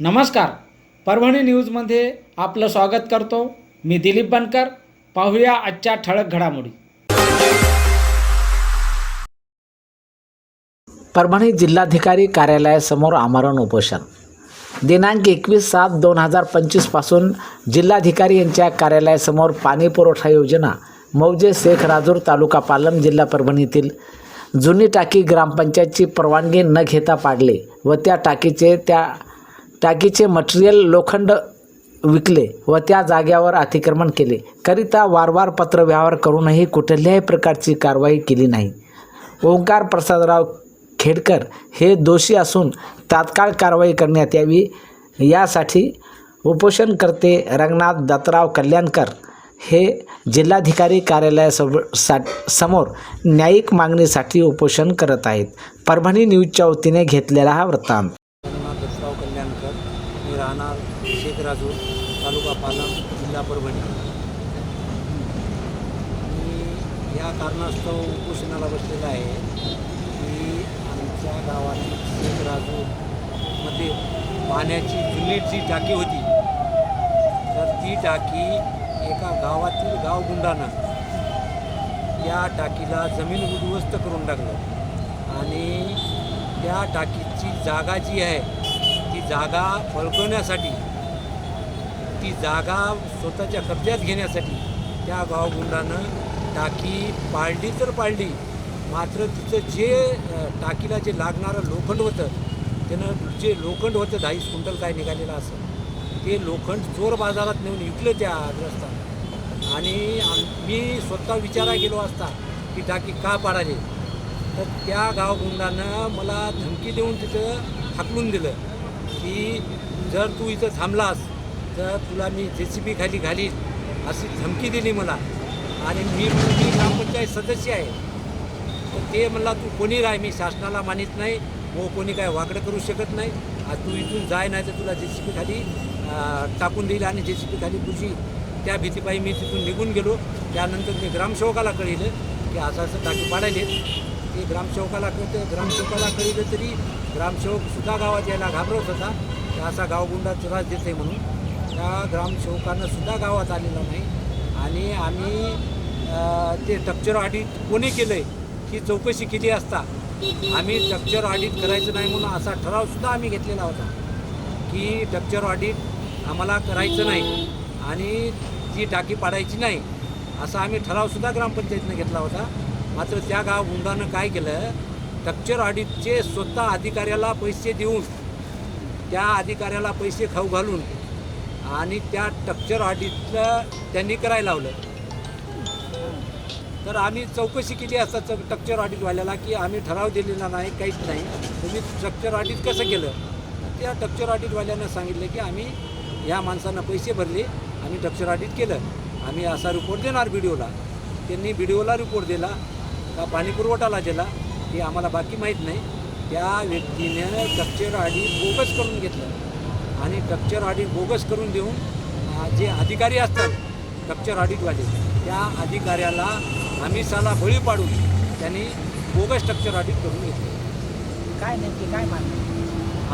नमस्कार. परभणी न्यूजमध्ये आपलं स्वागत करतो. मी दिलीप बनकर. पाहूया आजच्या ठळक घडामोडी. परभणी जिल्हाधिकारी कार्यालयासमोर आमरण उपोषण. दिनांक एकवीस सात दोन हजार पंचवीसपासून जिल्हाधिकारी यांच्या कार्यालयासमोर पाणी पुरवठा योजना मौजे शेख राजूर तालुका पालम जिल्हा परभणीतील जुनी टाकी ग्रामपंचायतची परवानगी न घेता पाडले व त्या टाकीचे त्या टाकीचे मटेरियल लोखंड विकले व त्या जाग्यावर अतिक्रमण केले. करिता वारंवार पत्रव्यवहार करूनही कुठल्याही प्रकारची कारवाई केली नाही. ओंकार प्रसादराव खेडकर हे दोषी असून तात्काळ कारवाई करण्यात यावी यासाठी उपोषणकर्ते रंगनाथ दत्तराव कल्याणकर हे जिल्हाधिकारी कार्यालयासमोर सा समोर न्यायिक मागणीसाठी उपोषण करत आहेत. परभणी न्यूजच्या वतीने घेतलेला हा वृत्तांत. मी शेख तालुका पालम जिल्हा परभणी. मी या कारणास्तव उपोषणाला बसलेला आहे की आमच्या गावातील शेखराजूमध्ये पाण्याची जुनी जी टाकी होती. तर ती टाकी एका गावातील गावगुंडानं या टाकीला जमीन उद्ध्वस्त करून टाकलं. आणि त्या टाकीची जागा जी आहे जागा फळकवण्यासाठी ती जागा स्वतःच्या कब्ज्यात घेण्यासाठी त्या गावगुंडानं टाकी पाळली तर पाळली. मात्र तिचं जे टाकीला जे लागणारं लोखंड होतं त्यानं जे लोखंड होतं दहावीस क्विंटल काय निघालेलं असं ते लोखंड चोर बाजारात नेऊन विकलं त्या रस्ता आणि मी स्वतः विचारा गेलो असता की टाकी का पाडाली तर त्या गावगुंडानं मला धमकी देऊन तिथं हाकलून दिलं. की जर तू इथं थांबलास तर तुला मी जे सी बी खाली घालीन अशी धमकी दिली मला. आणि मी मी ग्रामपंचायत सदस्य आहे. तर ते म्हणला तू कोणी राह मी शासनाला मानित नाही. व कोणी काय वाकडं करू शकत नाही. तू इथून जाय नाही तर तुला जे सी पी खाली टाकून देईल आणि जे सी पी खाली तुझी त्या भीतीपायी मी तिथून निघून गेलो. त्यानंतर मी ग्रामसेवकाला कळलं की असं असं टाकी पाडायले ते ग्रामसेवकाला कळतं. ग्रामसेवकाला कळलं तरी ग्रामसेवक सुद्धा गावात यायला घाबरत होता. की असा गावगुंडा त्रास देते म्हणून. त्या ग्रामसेवकानं सुद्धा गावात आलेला नाही. आणि आम्ही ते स्ट्रक्चर ऑडिट कोणी केलं आहे ही चौकशी केली असता आम्ही स्ट्रक्चर ऑडिट करायचं नाही म्हणून असा ठरावसुद्धा आम्ही घेतलेला होता. की स्ट्रक्चर ऑडिट आम्हाला करायचं नाही आणि ती टाकी पाडायची नाही असा आम्ही ठरावसुद्धा ग्रामपंचायतीनं घेतला होता. मात्र त्या गाव गुंडानं काय केलं? स्ट्रक्चर ऑडिटचे स्वतः अधिकाऱ्याला पैसे देऊन त्या अधिकाऱ्याला पैसे खाऊ घालून आणि त्या स्ट्रक्चर ऑडिटचं त्यांनी करायला लावलं. तर आम्ही चौकशी केली असता स्ट्रक्चर ऑडिटवाल्याला की आम्ही ठराव दिलेला नाही काहीच नाही. तुम्ही स्ट्रक्चर ऑडिट कसं केलं? त्या स्ट्रक्चर ऑडिटवाल्यानं सांगितलं की आम्ही ह्या माणसांना पैसे भरले आम्ही स्ट्रक्चर ऑडिट केलं. आम्ही असा रिपोर्ट देणार बी त्यांनी बी रिपोर्ट दिला. का पाणी पुरवठाला दिला हे आम्हाला बाकी माहीत नाही. त्या व्यक्तीने स्ट्रक्चर ऑडिट बोगस करून घेतलं आणि स्ट्रक्चर ऑडिट बोगस करून देऊन जे अधिकारी असतात स्ट्रक्चर ऑडिटवाले त्या अधिकाऱ्याला आमिषाला बळी पाडून त्यांनी बोगस स्ट्रक्चर ऑडिट करून घेतलं. काय नेमकी काय मागणी?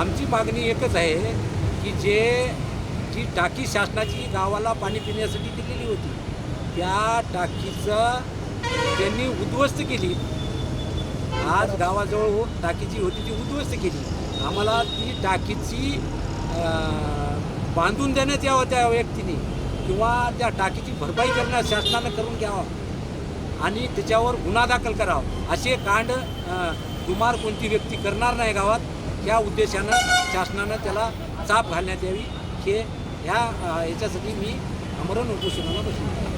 आमची मागणी एकच आहे की जे जी टाकी शासनाची गावाला पाणी पिण्यासाठी दिलेली होती त्या टाकीचं त्यांनी उद्ध्वस्त केली. आज गावाजवळ टाकीची होती ती उद्ध्वस्त केली. आम्हाला ती टाकीची बांधून देण्यात यावं त्या व्यक्तीने किंवा त्या टाकीची भरपाई करणं शासनानं करून घ्यावं आणि त्याच्यावर गुन्हा दाखल करावा. असे कांड दुमार कोणती व्यक्ती करणार नाही गावात या उद्देशानं शासनानं त्याला चाप घालण्यात यावी. हे ह्या याच्यासाठी मी अमरण उपोषणाला बसलो.